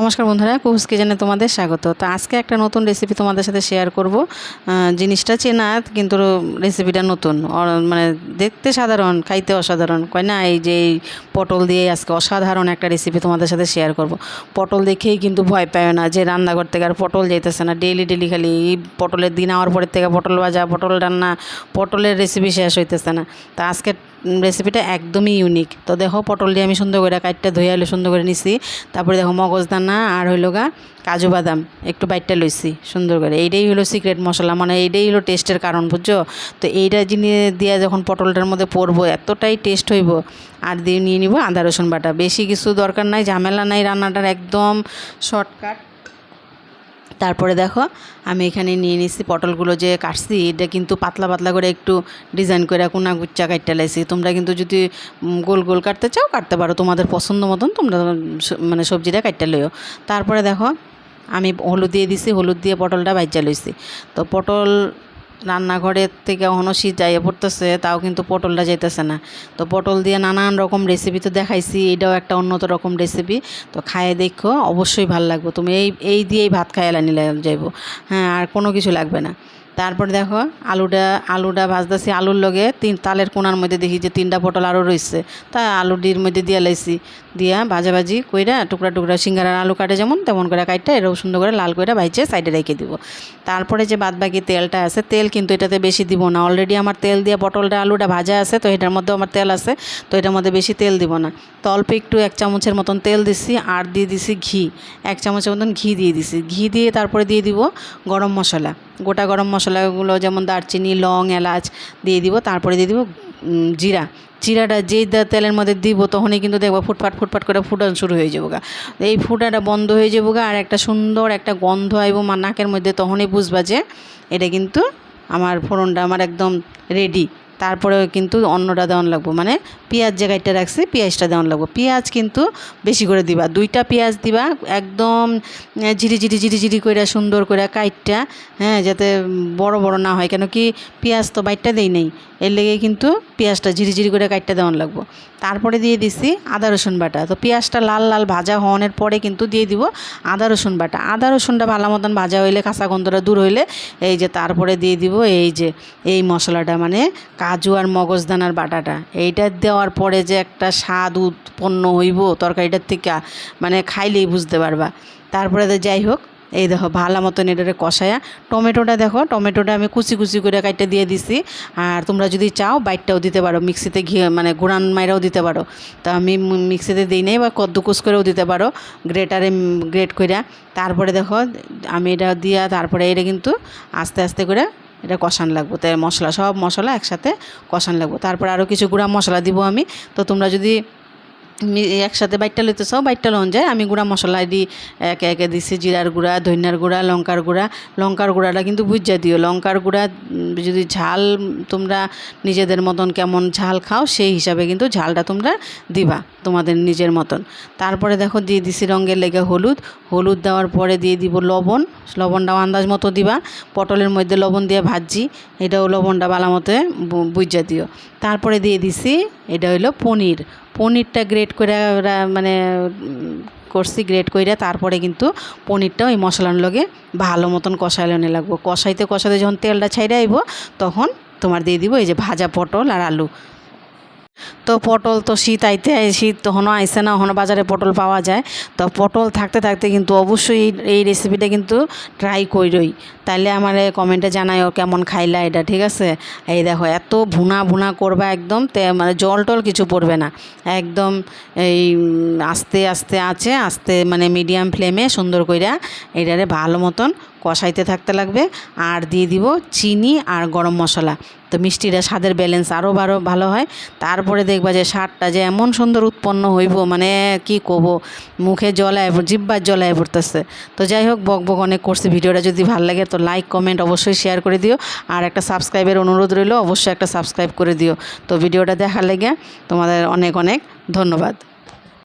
নমস্কার বন্ধুরা, কুহুস কিচেনে তোমাদের স্বাগত। তো আজকে একটা নতুন রেসিপি তোমাদের সাথে শেয়ার করব। জিনিসটা চেনা, কিন্তু রেসিপিটা নতুন। মানে দেখতে সাধারণ, খাইতে অসাধারণ। কয় না, এই যে এই পটল দিয়ে আজকে অসাধারণ একটা রেসিপি তোমাদের সাথে শেয়ার করব। পটল দেখেই কিন্তু ভয় পায় না যে রান্নাঘর থেকে আর পটল যাইতেছে না। ডেইলি ডেইলি খালি এই পটলের দিন আওয়ার পরের থেকে পটল ভাজা, পটল রান্না, পটলের রেসিপি শেষ হইতেছে না। তা আজকে রেসিপিটা একদমই ইউনিক তো দেখো, পটল দিয়ে আমি সুন্দর করে কাইটটা ধুয়ে আলু সুন্দর করে নিছি। তারপরে দেখো মগজদানা আর হইল গা কাজু বাদাম। একটু বাইটটা লইছি, সুন্দর করে। এইটাই হলো সিক্রেট মশলা মানে এইটাই হলো টেস্টের কারণ, বুঝছ? তো এইটা জিনিস দিয়ে যখন পটলটার মধ্যে পড়ব এতটাই টেস্ট হইব, আর দিয়ে নিয়ে নিব আদা রসুন বাটা। বেশি কিছু দরকার নাই, ঝামেলা নাই, রান্নাটার একদম শর্টকাট তারপরে দেখো, আমি এখানে নিয়ে নিছি পটলগুলো যে কাটছি, এটা কিন্তু পাতলা পাতলা করে একটু ডিজাইন করে কোনা গুচ্চা কাটতে লাইছি তোমরা কিন্তু যদি গোল গোল কাটতে চাও, কাটতে পারো। তোমাদের পছন্দ মতন তোমরা মানে সবজিটা কাটতে লইও। তারপরে দেখো, আমি হলুদ দিয়ে দিছি, হলুদ দিয়ে পটলটা ভাজ্যা লইছি। তো পটল রান্নাঘরের থেকে এখনও শীত যাইয়ে পড়তেছে, তাও কিন্তু পটলটা যাইতেছে না। তো পটল দিয়ে নানান রকম রেসিপি তো দেখাইছি, এটাও একটা উন্নত রকম রেসিপি তো খায়ে দেখো, অবশ্যই ভালো লাগবে। তুমি এই এই দিয়েই ভাত খাইলা নিলে যাইব। হ্যাঁ আর কোনো কিছু লাগবে না। তারপরে দেখো, আলুটা আলুটা ভাজতেছি আলুর লগে। তিন, তালের কোনার মধ্যে দেখি যে তিনটা পটল আরও রয়েছে তা আলুটির মধ্যে দিয়ে লাইছি। দিয়া ভাজাভাজি কইরা টুকরা টুকরা সিঙ্গারার আলু কাটে যেমন, তেমন করে কাটটা এরকম সুন্দর করে লাল করে ভাইচে সাইডে রেখে দিব। তারপরে যে বাদ বাকি তেলটা আছে, তেল কিন্তু এটাতে বেশি দিব না। অলরেডি আমার তেল দিয়ে পটলটা, আলুটা ভাজা আছে, তো এটার মধ্যেও আমার তেল আছে, তো এটার মধ্যে বেশি তেল দিব না। তো অল্প একটু এক চামচের মতন তেল দিছি, আর দিয়ে দিছি ঘি। এক চামচের মতন ঘি দিয়ে দিছি। ঘি দিয়ে তারপরে দিয়ে দিব গরম মশলা। গোটা গরম মশলাগুলো যেমন দারচিনি, লং, এলাচ দিয়ে দিব। তারপরে দিয়ে দিব জিরা। জিরাটা যেই তেলের মধ্যে দিব, তখনই কিন্তু দেখব ফুটফাট ফুটফাট করে ফুটান শুরু হয়ে যাব গা। এই ফুটাটা বন্ধ হয়ে যাব গা, আর একটা সুন্দর একটা গন্ধ আইব মা নাকের মধ্যে, তখনই বুঝবা যে এটা কিন্তু আমার ফোড়নটা আমার একদম রেডি তারপরে কিন্তু অন্যটা দেওয়ান লাগবো। মানে পেঁয়াজ যে কাইটটা রাখছি, পেঁয়াজটা দেওয়ান লাগবো। পেঁয়াজ কিন্তু বেশি করে দিবা। দুইটা পেঁয়াজ দিবা, একদম ঝিরি ঝিরি ঝিরি ঝিরি করে সুন্দর করে কাইটটা হ্যাঁ যাতে বড় বড় না হয়। কেন কি পেঁয়াজ তো বাইটটা দেই নেই। এর লেগে কিন্তু পেঁয়াজটা ঝিরি ঝিরি করে কাইটটা দেওয়ান লাগবো। তারপরে দিয়ে দিছি আদা, রসুন বাটা। তো পেঁয়াজটা লাল লাল ভাজা হওয়ানোর পরে কিন্তু দিয়ে দিব আদা, রসুন বাটা। আদা, রসুনটা ভালো মতন ভাজা হইলে, কাঁচা গন্ধটা দূর হইলে, এই যে তারপরে দিয়ে দিব এই যে, এই মশলাটা মানে কাজু আর মগজদানার বাটাটা। এইটা দেওয়ার পরে যে একটা স্বাদ উৎপন্ন হইব তরকারিটার থেকে মানে খাইলেই বুঝতে পারবা। তারপরে তো যাই হোক, এই দেখো ভালো মতন এটারে কষায়া, টমেটোটা দেখো, টমেটোটা আমি কুচি কুচি করে কাইটে দিয়ে দিছি। আর তোমরা যদি চাও, বাইটটাও দিতে পারো, মিক্সিতে ঘি মানে গুঁড়ান মাইরাও দিতে পারো। তো আমি মিক্সিতে দিই নেই, বা কদ্দুকুচ করেও দিতে পারো, গ্রেটারে গ্রেট কইরা। তারপরে দেখো, আমি এটা দিয়া, তারপরে এটা কিন্তু আস্তে আস্তে করে এটা কষান লাগবো। তাই মশলা, সব মশলা একসাথে কষান লাগবো। তারপর আরও কিছু গুঁড়া মশলা দিব আমি। তো তোমরা যদি একসাথে বাইটটা লইতে চাও বাইটটা লন যায় আমি গুঁড়া মশলা দিই একে একে দিছি, জিরার গুঁড়া ধনিয়ার গুঁড়া, লঙ্কার গুঁড়া। লঙ্কার গুঁড়াটা কিন্তু বুঝা দিও, লঙ্কার গুঁড়া যদি ঝাল তোমরা নিজেদের মতন কেমন ঝাল খাও, সেই হিসাবে কিন্তু ঝালটা তোমরা দিবা তোমাদের নিজের মতন। তারপরে দেখো দিয়ে দিছি রঙের লেগে হলুদ। হলুদ দেওয়ার পরে দিয়ে দিব লবণ। লবণটাও আন্দাজ মতো দিবা। পটলের মধ্যে লবণ দিয়ে ভাজি, এটাও লবণটা ভালো মতো বুঝা দিও। তারপরে দিয়ে দিছি, এটা হইল পনির। পনিরটা গ্রেট করে মানে করছি গ্রেট কইরা তারপরে কিন্তু পনিরটা ওই মশলার লগে ভালো মতন কষাইলনে লাগবো। কষাইতে কষাতে যখন তেলটা ছাইড়ে আইব, তখন তোমার দিয়ে দিব এই যে ভাজা পটল আর আলু। তো পটল তো শীত আইতে আই- শীত তখনও আইসে না এখনও বাজারে পটল পাওয়া যায়। তো পটল থাকতে থাকতে কিন্তু অবশ্যই এই- রেসিপিটা কিন্তু ট্রাই কইরই। তাইলে আমার কমেন্টে জানাই ও কেমন খাইলা এটা, ঠিক আছে? এই দেখো, এত ভুনা ভুনা করবা একদম, তে মানে জল টল কিছু পড়বে না। একদম এই আস্তে আস্তে আছে, আস্তে মানে মিডিয়াম ফ্লেমে সুন্দর কইরা এটারে ভালো মতন কষাইতে থাকতে লাগবে। আর দিয়ে দিব চিনি আর গরম মশলা। তো মিষ্টিটা স্বাদের ব্যালেন্স আরও ভালো ভালো হয়। তারপরে দেখবা যে স্বাদটা যে এমন সুন্দর উৎপন্ন হইব মানে কি কব, মুখে জলায় জিব্বার জলায় পড়তেছে। তো যাই হোক, বক বক অনেক করছি। ভিডিওটা যদি ভালো লাগে তো লাইক কমেন্ট অবশ্যই শেয়ার করে দিও। আর একটা সাবস্ক্রাইবের অনুরোধ রইল, অবশ্যই একটা সাবস্ক্রাইব করে দিও। তো ভিডিওটা দেখার লেগে তোমাদের অনেক অনেক ধন্যবাদ।